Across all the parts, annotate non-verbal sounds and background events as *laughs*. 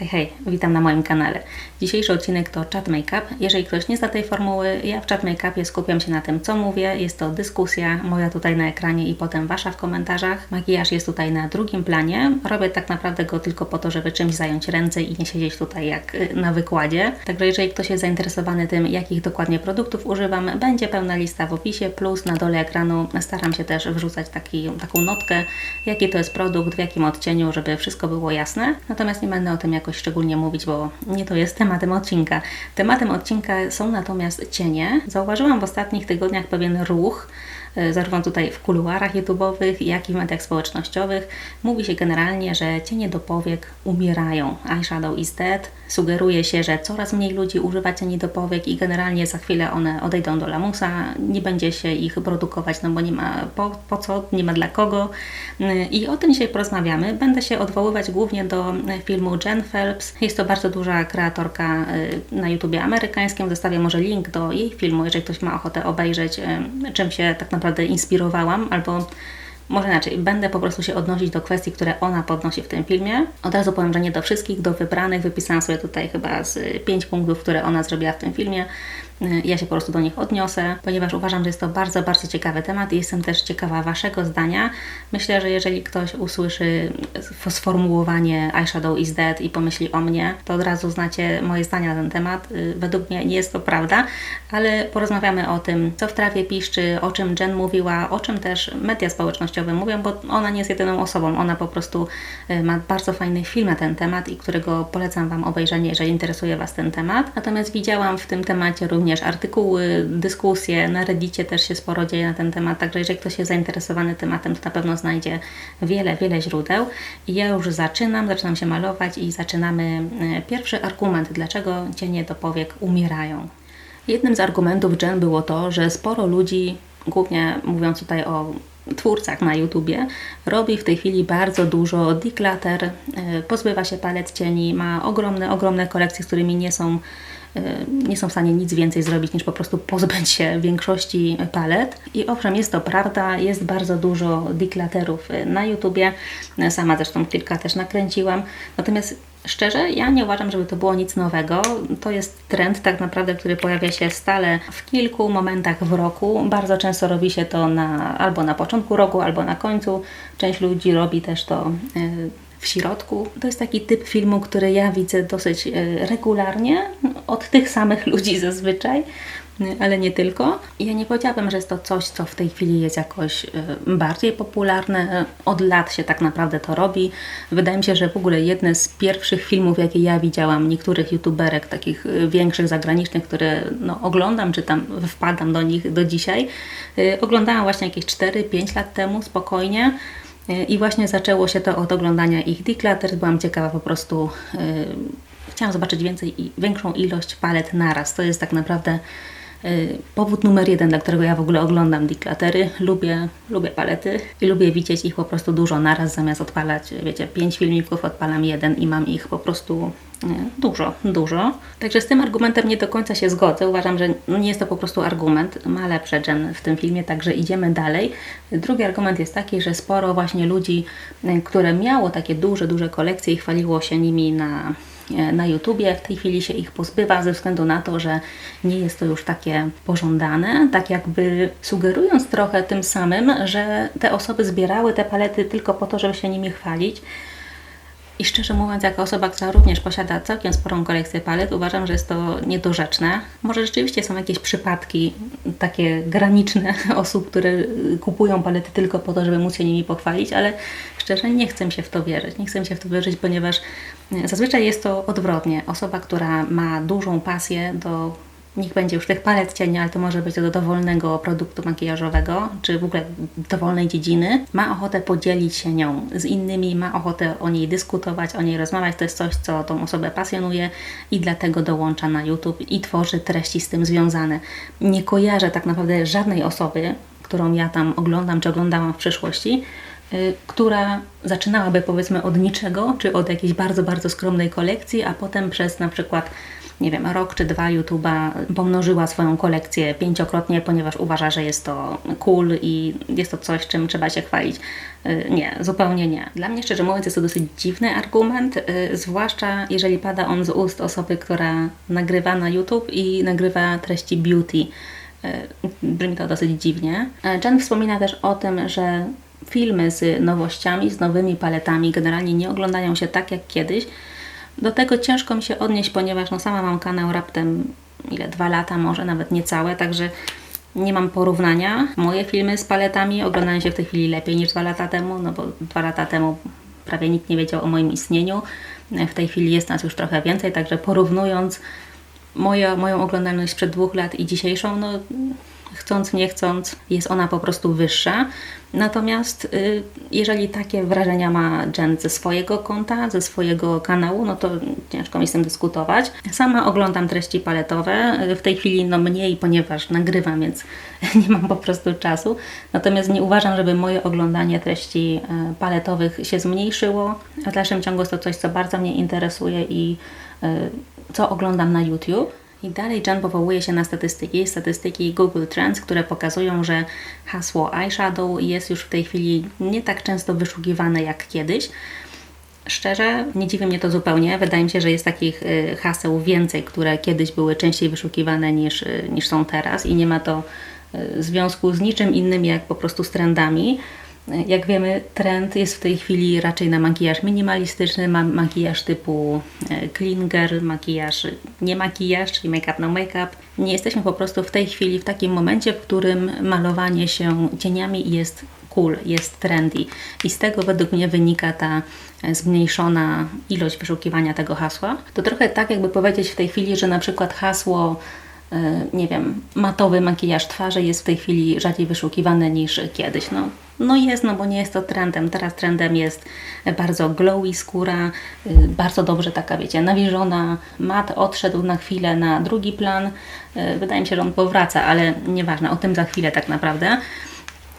Hej, hej, witam na moim kanale. Dzisiejszy odcinek to Chat Makeup. Jeżeli ktoś nie zna tej formuły, ja w Chat Makeupie skupiam się na tym, co mówię. Jest to dyskusja moja tutaj na ekranie i potem Wasza w komentarzach. Makijaż jest tutaj na drugim planie. Robię tak naprawdę go tylko po to, żeby czymś zająć ręce i nie siedzieć tutaj jak y, na wykładzie. Także jeżeli ktoś jest zainteresowany tym, jakich dokładnie produktów używam, będzie pełna lista w opisie, plus na dole ekranu staram się też wrzucać taki, taką notkę, jaki to jest produkt, w jakim odcieniu, żeby wszystko było jasne. Natomiast nie będę o tym jakoś szczególnie mówić, bo nie to jest tematem odcinka. Tematem odcinka są natomiast cienie. Zauważyłam w ostatnich tygodniach pewien ruch, zarówno tutaj w kuluarach YouTube'owych, jak i w mediach społecznościowych. Mówi się generalnie, że cienie do powiek umierają. Eyeshadow is dead. Sugeruje się, że coraz mniej ludzi używa cieni do powiek i generalnie za chwilę one odejdą do lamusa. Nie będzie się ich produkować, no bo nie ma po, po co, nie ma dla kogo. E, I o tym dzisiaj porozmawiamy. Będę się odwoływać głównie do filmu Jen Phelps. Jest to bardzo duża kreatorka e, na YouTubie amerykańskim. Zostawię może link do jej filmu, jeżeli ktoś ma ochotę obejrzeć, czym się tak naprawdę naprawdę inspirowałam, albo może inaczej, będę po prostu się odnosić do kwestii, które ona podnosi w tym filmie. Od razu powiem, że nie do wszystkich, do wybranych. Wypisałam sobie tutaj chyba z pięć punktów, które ona zrobiła w tym filmie. Ja się po prostu do nich odniosę, ponieważ uważam, że jest to bardzo, bardzo ciekawy temat i jestem też ciekawa Waszego zdania. Myślę, że jeżeli ktoś usłyszy sformułowanie eyeshadow is dead i pomyśli o mnie, to od razu znacie moje zdania na ten temat. Y, według mnie nie jest to prawda, ale porozmawiamy o tym, co w trawie piszczy, o czym Jen mówiła, o czym też media społecznościowe mówią, bo ona nie jest jedyną osobą. Ona po prostu y, ma bardzo fajny film na ten temat i którego polecam Wam obejrzenie, jeżeli interesuje Was ten temat. Natomiast widziałam w tym temacie również również artykuły, dyskusje, na Reddicie też się sporo dzieje na ten temat, także jeżeli ktoś jest zainteresowany tematem, to na pewno znajdzie wiele, wiele źródeł. I ja już zaczynam, zaczynam się malować i zaczynamy e, pierwszy argument, dlaczego cienie do powiek umierają. Jednym z argumentów Jen było to, że sporo ludzi, głównie mówiąc tutaj o twórcach na YouTubie, robi w tej chwili bardzo dużo declutter, e, pozbywa się palet cieni, ma ogromne, ogromne kolekcje, z którymi nie są nie są w stanie nic więcej zrobić niż po prostu pozbyć się większości palet. I owszem, jest to prawda, jest bardzo dużo deklaterów na YouTubie, sama zresztą kilka też nakręciłam. Natomiast Szczerze, ja nie uważam, żeby to było nic nowego. To jest trend tak naprawdę, który pojawia się stale w kilku momentach w roku. Bardzo często robi się to na, albo na początku roku, albo na końcu. Część ludzi robi też to y, w środku. To jest taki typ filmu, który ja widzę dosyć e, regularnie od tych samych ludzi zazwyczaj, ale nie tylko. Ja nie powiedziałabym, że jest to coś, co w tej chwili jest jakoś e, bardziej popularne. Od lat się tak naprawdę to robi. Wydaje mi się, że w ogóle jedne z pierwszych filmów, jakie ja widziałam, niektórych youtuberek, takich e, większych, zagranicznych, które no, oglądam, czy tam wpadam do nich do dzisiaj, oglądałam właśnie jakieś 4-5 lat temu spokojnie. I właśnie zaczęło się to od oglądania ich declutters. Byłam ciekawa po prostu, yy, chciałam zobaczyć więcej i większą ilość palet naraz. To jest tak naprawdę powód numer jeden, dla którego ja w ogóle oglądam deklatery, lubię, lubię palety i lubię widzieć ich po prostu dużo naraz, zamiast odpalać, wiecie, pięć filmików, odpalam jeden i mam ich po prostu nie, dużo, dużo. Także z tym argumentem nie do końca się zgodzę. Uważam, że nie jest to po prostu argument. Ma lepsze Jen w tym filmie, także idziemy dalej. Drugi argument jest taki, że sporo właśnie ludzi, y, które miało takie duże, duże kolekcje i chwaliło się nimi na na YouTubie. W tej chwili się ich pozbywa ze względu na to, że nie jest to już takie pożądane, tak jakby sugerując trochę tym samym, że te osoby zbierały te palety tylko po to, żeby się nimi chwalić. I szczerze mówiąc, jako osoba, która również posiada całkiem sporą kolekcję palet, uważam, że jest to niedorzeczne. Może rzeczywiście są jakieś przypadki takie graniczne *laughs* osób, które kupują palety tylko po to, żeby móc się nimi pochwalić, ale szczerze nie chcę się w to wierzyć. Nie chcę się w to wierzyć, ponieważ zazwyczaj jest to odwrotnie. Osoba, która ma dużą pasję do niech będzie już tych palet cienia, ale to może być do dowolnego produktu makijażowego, czy w ogóle dowolnej dziedziny, ma ochotę podzielić się nią z innymi, ma ochotę o niej dyskutować, o niej rozmawiać. To jest coś, co tą osobę pasjonuje i dlatego dołącza na YouTube i tworzy treści z tym związane. Nie kojarzę tak naprawdę żadnej osoby, którą ja tam oglądam, czy oglądałam w przeszłości, y, która zaczynałaby powiedzmy od niczego, czy od jakiejś bardzo, bardzo skromnej kolekcji, a potem przez na przykład nie wiem, rok czy dwa YouTube'a pomnożyła swoją kolekcję pięciokrotnie, ponieważ uważa, że jest to cool i jest to coś, czym trzeba się chwalić. Y, nie, zupełnie nie. Dla mnie, szczerze mówiąc, jest to dosyć dziwny argument, y, zwłaszcza jeżeli pada on z ust osoby, która nagrywa na YouTube i nagrywa treści beauty. Y, brzmi to dosyć dziwnie. Jen wspomina też o tym, że filmy z nowościami, z nowymi paletami generalnie nie oglądają się tak jak kiedyś, do tego ciężko mi się odnieść, ponieważ no sama mam kanał raptem ile, dwa lata, może nawet niecałe, także nie mam porównania. Moje filmy z paletami oglądają się w tej chwili lepiej niż dwa lata temu, no bo dwa lata temu prawie nikt nie wiedział o moim istnieniu. W tej chwili jest nas już trochę więcej, także porównując moją oglądalność sprzed dwóch lat i dzisiejszą, no chcąc, nie chcąc, jest ona po prostu wyższa. Natomiast y, jeżeli takie wrażenia ma Jen ze swojego konta, ze swojego kanału, no to ciężko mi z tym dyskutować. Sama oglądam treści paletowe, w tej chwili no mniej, ponieważ nagrywam, więc *laughs* nie mam po prostu czasu. Natomiast nie uważam, żeby moje oglądanie treści y, paletowych się zmniejszyło. W dalszym ciągu jest to coś, co bardzo mnie interesuje i y, co oglądam na YouTube. I dalej Jen powołuje się na statystyki, statystyki Google Trends, które pokazują, że hasło eyeshadow jest już w tej chwili nie tak często wyszukiwane jak kiedyś. Szczerze, nie dziwi mnie to zupełnie. Wydaje mi się, że jest takich y, haseł więcej, które kiedyś były częściej wyszukiwane niż, y, niż są teraz i nie ma to y, związku z niczym innym jak po prostu z trendami. Jak wiemy, trend jest w tej chwili raczej na makijaż minimalistyczny, ma makijaż typu e, clean girl, makijaż nie makijaż, czyli make-up no make-up. Nie jesteśmy po prostu w tej chwili w takim momencie, w którym malowanie się cieniami jest cool, jest trendy. I z tego według mnie wynika ta e, zmniejszona ilość wyszukiwania tego hasła. To trochę tak, jakby powiedzieć w tej chwili, że na przykład hasło nie wiem, matowy makijaż twarzy jest w tej chwili rzadziej wyszukiwane niż kiedyś. No, no jest, no bo nie jest to trendem. Teraz trendem jest bardzo glowy skóra, y, bardzo dobrze taka, wiecie, nawilżona. Mat odszedł na chwilę na drugi plan. Y, wydaje mi się, że on powraca, ale nieważne, o tym za chwilę tak naprawdę.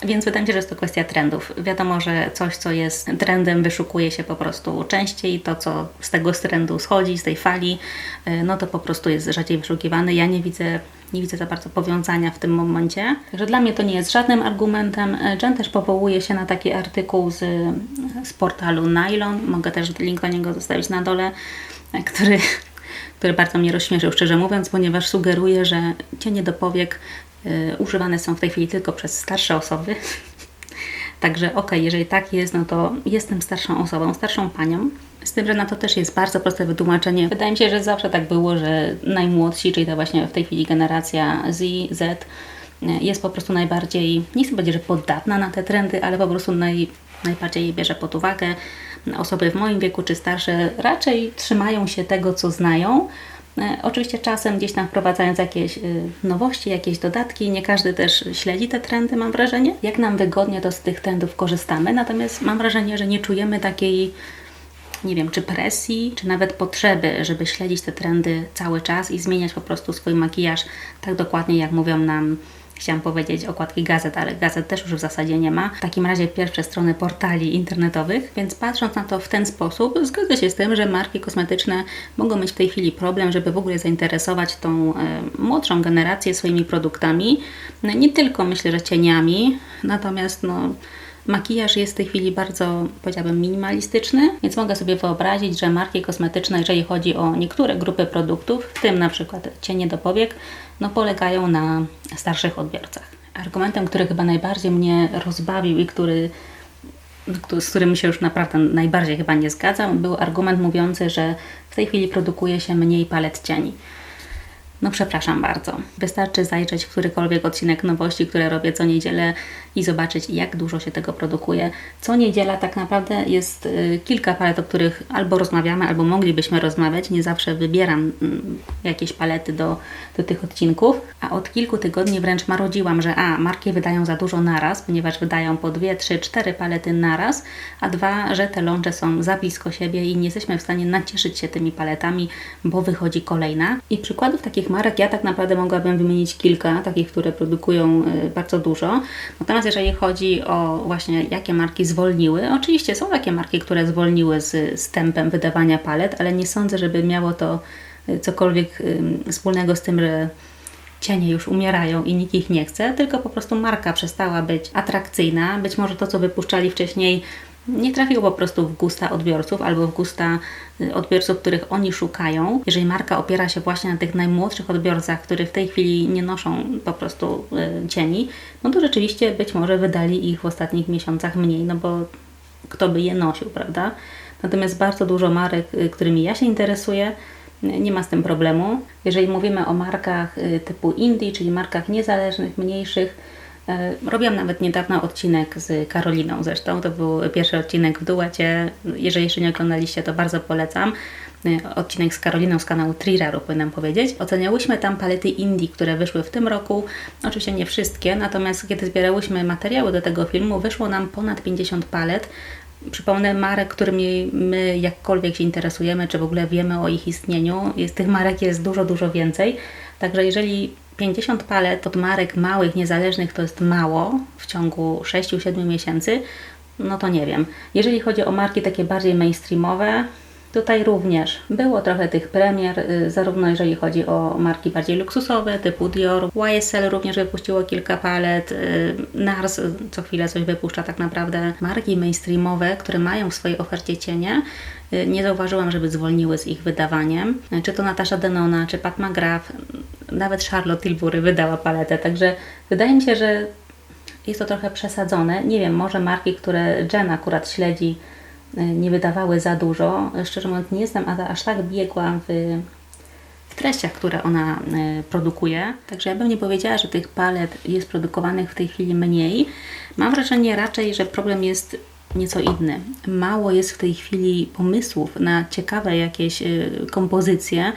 Więc wydaje mi się, że jest to kwestia trendów. Wiadomo, że coś, co jest trendem, wyszukuje się po prostu częściej. To, co z tego trendu schodzi, z tej fali, y, no to po prostu jest rzadziej wyszukiwane. Ja nie widzę, nie widzę za bardzo powiązania w tym momencie. Także dla mnie to nie jest żadnym argumentem. Jen też powołuje się na taki artykuł z, z portalu Nylon. Mogę też link do niego zostawić na dole, który który bardzo mnie rozśmieszył, szczerze mówiąc, ponieważ sugeruje, że cienie do powiek używane są w tej chwili tylko przez starsze osoby. *laughs* Także ok, jeżeli tak jest, no to jestem starszą osobą, starszą panią. Z tym, że na to też jest bardzo proste wytłumaczenie. Wydaje mi się, że zawsze tak było, że najmłodsi, czyli to właśnie w tej chwili generacja Z, Z, y, jest po prostu najbardziej, nie chcę powiedzieć, że podatna na te trendy, ale po prostu naj, najbardziej je bierze pod uwagę. Osoby w moim wieku czy starsze raczej trzymają się tego, co znają, oczywiście czasem gdzieś tam wprowadzając jakieś y, nowości, jakieś dodatki, nie każdy też śledzi te trendy, mam wrażenie. Jak nam wygodnie, to z tych trendów korzystamy, natomiast mam wrażenie, że nie czujemy takiej nie wiem, czy presji, czy nawet potrzeby, żeby śledzić te trendy cały czas i zmieniać po prostu swój makijaż tak dokładnie, jak mówią nam chciałam powiedzieć okładki gazet, ale gazet też już w zasadzie nie ma. W takim razie pierwsze strony portali internetowych, więc patrząc na to w ten sposób, zgodzę się z tym, że marki kosmetyczne mogą mieć w tej chwili problem, żeby w ogóle zainteresować tą e, młodszą generację swoimi produktami. No, nie tylko myślę, że cieniami, natomiast no Makijaż jest w tej chwili bardzo, powiedziałabym, minimalistyczny, więc mogę sobie wyobrazić, że marki kosmetyczne, jeżeli chodzi o niektóre grupy produktów, w tym na przykład cienie do powiek, no polegają na starszych odbiorcach. Argumentem, który chyba najbardziej mnie rozbawił i który z którym się już naprawdę najbardziej chyba nie zgadzam, był argument mówiący, że w tej chwili produkuje się mniej palet cieni. No przepraszam bardzo. Wystarczy zajrzeć w którykolwiek odcinek nowości, które robię co niedzielę i zobaczyć, jak dużo się tego produkuje. Co niedziela tak naprawdę jest y, kilka palet, o których albo rozmawiamy, albo moglibyśmy rozmawiać. Nie zawsze wybieram mm, jakieś palety do, do tych odcinków, a od kilku tygodni wręcz marodziłam, że a, marki wydają za dużo naraz, ponieważ wydają po dwie, trzy, cztery palety naraz, a dwa, że te lącze są za blisko siebie i nie jesteśmy w stanie nacieszyć się tymi paletami, bo wychodzi kolejna. I przykładów takich marek ja tak naprawdę mogłabym wymienić kilka, takich, które produkują y, bardzo dużo. Natomiast jeżeli chodzi o właśnie jakie marki zwolniły, oczywiście są takie marki, które zwolniły z, z tempem wydawania palet, ale nie sądzę, żeby miało to y, cokolwiek wspólnego z tym, że cienie już umierają i nikt ich nie chce, tylko po prostu marka przestała być atrakcyjna. Być może to, co wypuszczali wcześniej, nie trafiło po prostu w gusta odbiorców albo w gusta y, odbiorców, których oni szukają. Jeżeli marka opiera się właśnie na tych najmłodszych odbiorcach, którzy w tej chwili nie noszą po prostu y, cieni, no to rzeczywiście być może wydali ich w ostatnich miesiącach mniej, no bo kto by je nosił, prawda? Natomiast bardzo dużo marek, y, którymi ja się interesuję, nie ma z tym problemu. Jeżeli mówimy o markach typu indie, czyli markach niezależnych, mniejszych, robiłam nawet niedawno odcinek z Karoliną zresztą. To był pierwszy odcinek w duecie. Jeżeli jeszcze nie oglądaliście, to bardzo polecam. E, odcinek z Karoliną z kanału Triraru, powinnam powiedzieć. Oceniałyśmy tam palety indie, które wyszły w tym roku. Oczywiście nie wszystkie, natomiast kiedy zbierałyśmy materiały do tego filmu, wyszło nam ponad 50 palet. Przypomnę marek, którymi my jakkolwiek się interesujemy, czy w ogóle wiemy o ich istnieniu. Jest, tych marek jest dużo, dużo więcej. Także jeżeli 50 palet od marek małych, niezależnych to jest mało w ciągu 6-7 miesięcy, no to nie wiem. Jeżeli chodzi o marki takie bardziej mainstreamowe, Tutaj również było trochę tych premier, y, zarówno jeżeli chodzi o marki bardziej luksusowe, typu Dior, YSL również wypuściło kilka palet, y, NARS co chwilę coś wypuszcza tak naprawdę. Marki mainstreamowe, które mają w swojej ofercie cienie, y, nie zauważyłam, żeby zwolniły z ich wydawaniem. Czy to Natasza Denona, czy Pat McGrath, nawet Charlotte Tilbury wydała paletę, także wydaje mi się, że jest to trochę przesadzone. Nie wiem, może marki, które Jen akurat śledzi, nie wydawały za dużo. Szczerze mówiąc, nie jestem aż tak biegła w, w treściach, które ona y, produkuje. Także ja bym nie powiedziała, że tych palet jest produkowanych w tej chwili mniej. Mam wrażenie raczej, że problem jest nieco inny. Mało jest w tej chwili pomysłów na ciekawe jakieś y, kompozycje.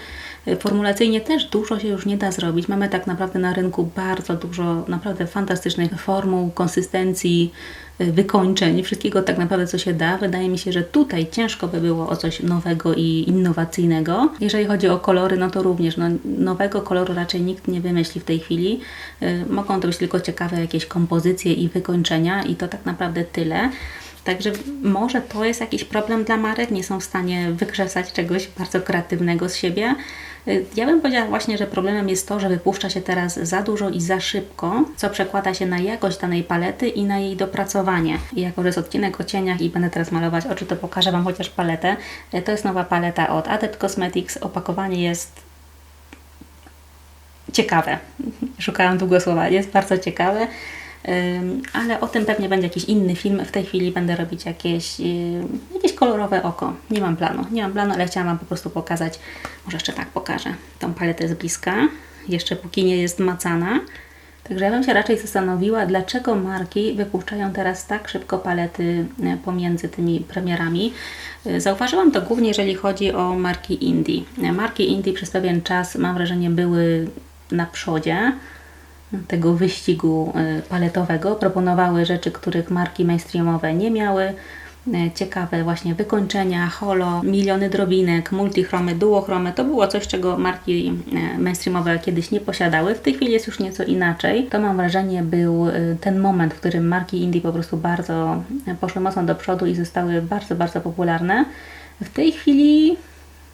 Formulacyjnie też dużo się już nie da zrobić. Mamy tak naprawdę na rynku bardzo dużo naprawdę fantastycznych formuł, konsystencji, y, wykończeń, wszystkiego tak naprawdę, co się da. Wydaje mi się, że tutaj ciężko by było o coś nowego i innowacyjnego. Jeżeli chodzi o kolory, no to również no, nowego koloru raczej nikt nie wymyśli w tej chwili. Y, mogą to być tylko ciekawe jakieś kompozycje i wykończenia i to tak naprawdę tyle. Także może to jest jakiś problem dla marek, nie są w stanie wykrzesać czegoś bardzo kreatywnego z siebie. Y, ja bym powiedziała właśnie, że problemem jest to, że wypuszcza się teraz za dużo i za szybko, co przekłada się na jakość danej palety i na jej dopracowanie. I jako, że jest odcinek o cieniach i będę teraz malować oczy, to pokażę Wam chociaż paletę. Y, to jest nowa paleta od Adept Cosmetics. Opakowanie jest ciekawe. *laughs* Szukałam długo słowa. Jest bardzo ciekawe ale o tym pewnie będzie jakiś inny film. W tej chwili będę robić jakieś, jakieś kolorowe oko. Nie mam planu, nie mam planu, ale chciałam Wam po prostu pokazać, może jeszcze tak pokażę, tą paletę z bliska, jeszcze póki nie jest macana. Także ja bym się raczej zastanowiła, dlaczego marki wypuszczają teraz tak szybko palety e, pomiędzy tymi premierami. E, zauważyłam to głównie, jeżeli chodzi o marki indie. Marki indie przez pewien czas, mam wrażenie, były na przodzie tego wyścigu e, paletowego. Proponowały rzeczy, których marki mainstreamowe nie miały. E, ciekawe właśnie wykończenia, holo, miliony drobinek, multichromy, duochromy. To było coś, czego marki e, mainstreamowe kiedyś nie posiadały. W tej chwili jest już nieco inaczej. To mam wrażenie był ten moment, w którym marki indie po prostu bardzo poszły mocno do przodu i zostały bardzo, bardzo popularne. W tej chwili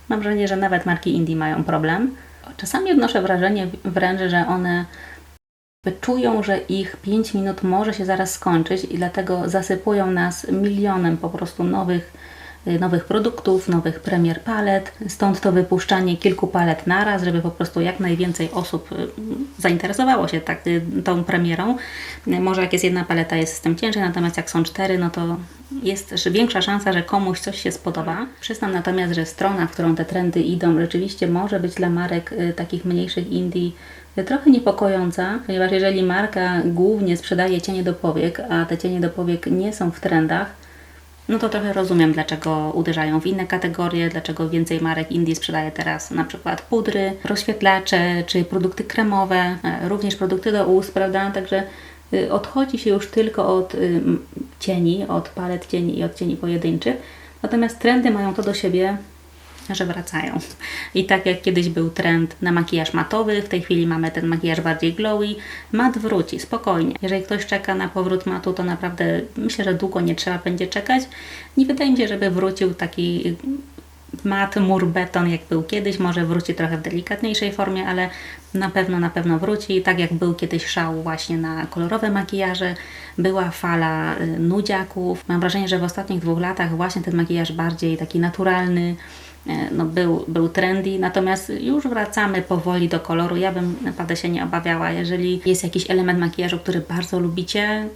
mam wrażenie, że nawet marki indie mają problem. Czasami odnoszę wrażenie wręcz, że one czują, że ich 5 minut może się zaraz skończyć i dlatego zasypują nas milionem po prostu nowych, nowych produktów, nowych premier palet. Stąd to wypuszczanie kilku palet naraz, żeby po prostu jak najwięcej osób y, zainteresowało się tak, y, tą premierą. Może jak jest jedna paleta jest z tym ciężej, natomiast jak są cztery, no to jest większa szansa, że komuś coś się spodoba. Przyznam natomiast, że strona, w którą te trendy idą, rzeczywiście może być dla marek takich mniejszych indie trochę niepokojąca, ponieważ jeżeli marka głównie sprzedaje cienie do powiek, a te cienie do powiek nie są w trendach, no to trochę rozumiem, dlaczego uderzają w inne kategorie, dlaczego więcej marek Indii sprzedaje teraz na przykład pudry, rozświetlacze czy produkty kremowe, e, również produkty do ust, prawda? Także y, odchodzi się już tylko od y, cieni, od palet cieni i od cieni pojedynczych. Natomiast trendy mają to do siebie, że wracają. I tak jak kiedyś był trend na makijaż matowy, w tej chwili mamy ten makijaż bardziej glowy. Mat wróci, spokojnie. Jeżeli ktoś czeka na powrót matu, to naprawdę myślę, że długo nie trzeba będzie czekać. Nie wydaje mi się, żeby wrócił taki mat, mur, beton, jak był kiedyś. Może wróci trochę w delikatniejszej formie, ale na pewno, na pewno wróci. Tak jak był kiedyś szał właśnie na kolorowe makijaże, była fala y, nudziaków. Mam wrażenie, że w ostatnich dwóch latach właśnie ten makijaż bardziej taki naturalny, no był, był trendy, natomiast już wracamy powoli do koloru. Ja bym naprawdę się nie obawiała. Jeżeli jest jakiś element makijażu, który bardzo lubicie,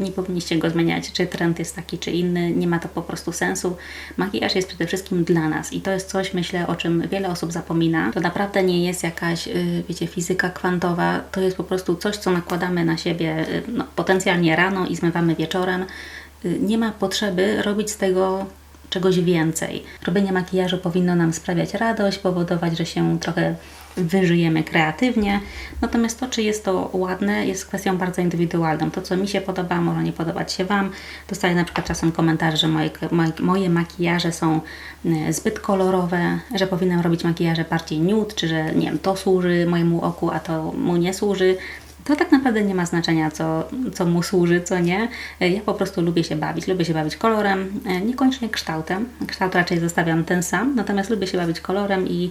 nie powinniście go zmieniać, czy trend jest taki, czy inny, nie ma to po prostu sensu. Makijaż jest przede wszystkim dla nas i to jest coś, myślę, o czym wiele osób zapomina. To naprawdę nie jest jakaś, y, wiecie, fizyka kwantowa, to jest po prostu coś, co nakładamy na siebie y, no, potencjalnie rano i zmywamy wieczorem. Y, nie ma potrzeby robić z tego czegoś więcej. Robienie makijażu powinno nam sprawiać radość, powodować, że się trochę wyżyjemy kreatywnie. Natomiast to, czy jest to ładne, jest kwestią bardzo indywidualną. To, co mi się podoba, może nie podobać się Wam. Dostaję na przykład czasem komentarze, że moje, moje makijaże są e, zbyt kolorowe, że powinnam robić makijaże bardziej nude, czy że nie wiem, to służy mojemu oku, a to mu nie służy to tak naprawdę nie ma znaczenia, co, co mu służy, co nie. Ja po prostu lubię się bawić. Lubię się bawić kolorem, e, niekoniecznie kształtem. Kształt raczej zostawiam ten sam, natomiast lubię się bawić kolorem i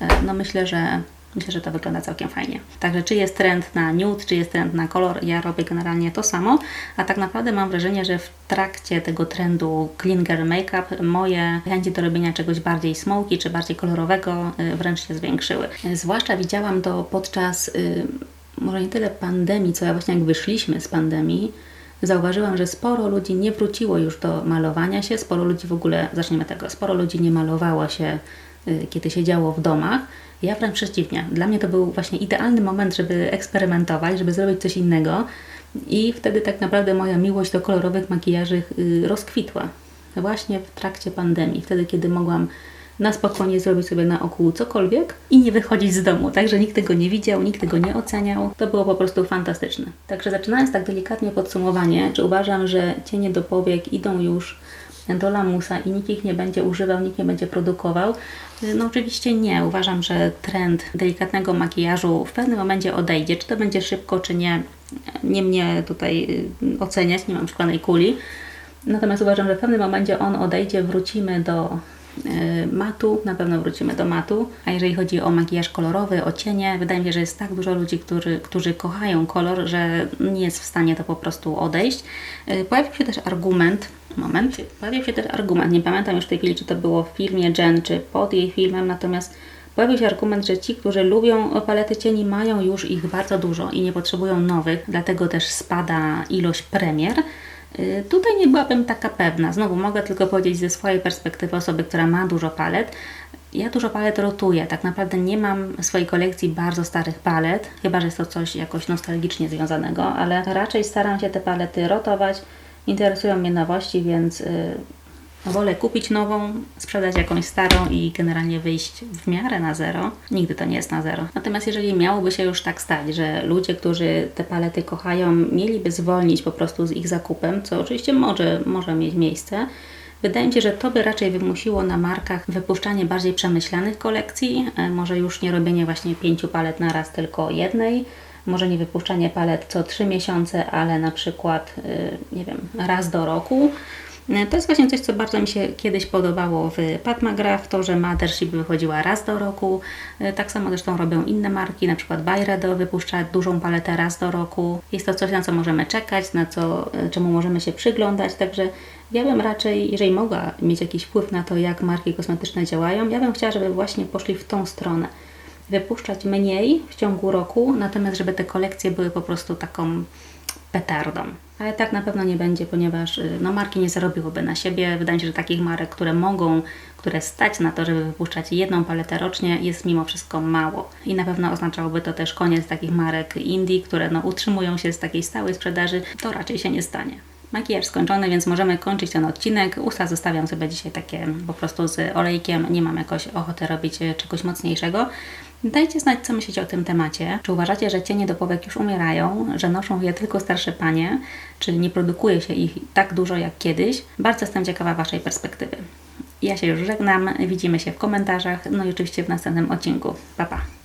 e, no myślę, że Myślę, że to wygląda całkiem fajnie. Także czy jest trend na nude, czy jest trend na kolor, ja robię generalnie to samo, a tak naprawdę mam wrażenie, że w trakcie tego trendu clean girl makeup moje chęci do robienia czegoś bardziej smoky, czy bardziej kolorowego e, wręcz się zwiększyły. Zwłaszcza widziałam to podczas może nie tyle pandemii, co ja właśnie jak wyszliśmy z pandemii, zauważyłam, że sporo ludzi nie wróciło już do malowania się, sporo ludzi w ogóle, zaczniemy tego, sporo ludzi nie malowało się, y, kiedy się działo w domach. Ja wręcz przeciwnie. Dla mnie to był właśnie idealny moment, żeby eksperymentować, żeby zrobić coś innego i wtedy tak naprawdę moja miłość do kolorowych makijaży y, rozkwitła. Właśnie w trakcie pandemii, wtedy kiedy mogłam na spokojnie zrobić sobie na oku cokolwiek i nie wychodzić z domu. Także nikt tego nie widział, nikt tego nie oceniał. To było po prostu fantastyczne. Także zaczynając tak delikatnie podsumowanie, czy uważam, że cienie do powiek idą już do lamusa i nikt ich nie będzie używał, nikt nie będzie produkował? No oczywiście nie. Uważam, że trend delikatnego makijażu w pewnym momencie odejdzie. Czy to będzie szybko, czy nie, nie mnie tutaj y, oceniać, nie mam szklanej kuli. Natomiast uważam, że w pewnym momencie on odejdzie, wrócimy do matu, na pewno wrócimy do matu. A jeżeli chodzi o makijaż kolorowy, o cienie, wydaje mi się, że jest tak dużo ludzi, którzy, którzy kochają kolor, że nie jest w stanie to po prostu odejść. E, pojawił się też argument, moment, pojawił się też argument, nie pamiętam już w tej chwili, czy to było w filmie Jen, czy pod jej filmem, natomiast pojawił się argument, że ci, którzy lubią palety cieni, mają już ich bardzo dużo i nie potrzebują nowych, dlatego też spada ilość premier. Y, tutaj nie byłabym taka pewna. Znowu mogę tylko powiedzieć ze swojej perspektywy osoby, która ma dużo palet. Ja dużo palet rotuję. Tak naprawdę nie mam w swojej kolekcji bardzo starych palet, chyba że jest to coś jakoś nostalgicznie związanego, ale raczej staram się te palety rotować. Interesują mnie nowości, więc y, Wolę kupić nową, sprzedać jakąś starą i generalnie wyjść w miarę na zero. Nigdy to nie jest na zero. Natomiast jeżeli miałoby się już tak stać, że ludzie, którzy te palety kochają, mieliby zwolnić po prostu z ich zakupem, co oczywiście może, może mieć miejsce, Wydaje mi się, że to by raczej wymusiło na markach wypuszczanie bardziej przemyślanych kolekcji, e, może już nie robienie właśnie pięciu palet na raz, tylko jednej, może nie wypuszczanie palet co trzy miesiące, ale na przykład, e, nie wiem, raz do roku. E, to jest właśnie coś, co bardzo mi się kiedyś podobało w Pat McGrath, to, że Mothership wychodziła raz do roku. E, tak samo zresztą robią inne marki, na przykład Byredo wypuszcza dużą paletę raz do roku. Jest to coś, na co możemy czekać, na co, e, czemu możemy się przyglądać, także ja bym raczej, jeżeli mogła mieć jakiś wpływ na to, jak marki kosmetyczne działają, ja bym chciała, żeby właśnie poszli w tą stronę. Wypuszczać mniej w ciągu roku, natomiast żeby te kolekcje były po prostu taką petardą. Ale tak na pewno nie będzie, ponieważ y, no, marki nie zarobiłyby na siebie. Wydaje mi się, że takich marek, które mogą, które stać na to, żeby wypuszczać jedną paletę rocznie, jest mimo wszystko mało. I na pewno oznaczałoby to też koniec takich marek indie, które no, utrzymują się z takiej stałej sprzedaży. To raczej się nie stanie. Makijaż skończony, więc możemy kończyć ten odcinek. Usta zostawiam sobie dzisiaj takie po prostu z olejkiem. Nie mam jakoś ochoty robić y, czegoś mocniejszego. Dajcie znać, co myślicie o tym temacie. Czy uważacie, że cienie do powiek już umierają, że noszą je tylko starsze panie, czy nie produkuje się ich tak dużo jak kiedyś? Bardzo jestem ciekawa Waszej perspektywy. Ja się już żegnam, widzimy się w komentarzach, no i oczywiście w następnym odcinku. Pa, pa!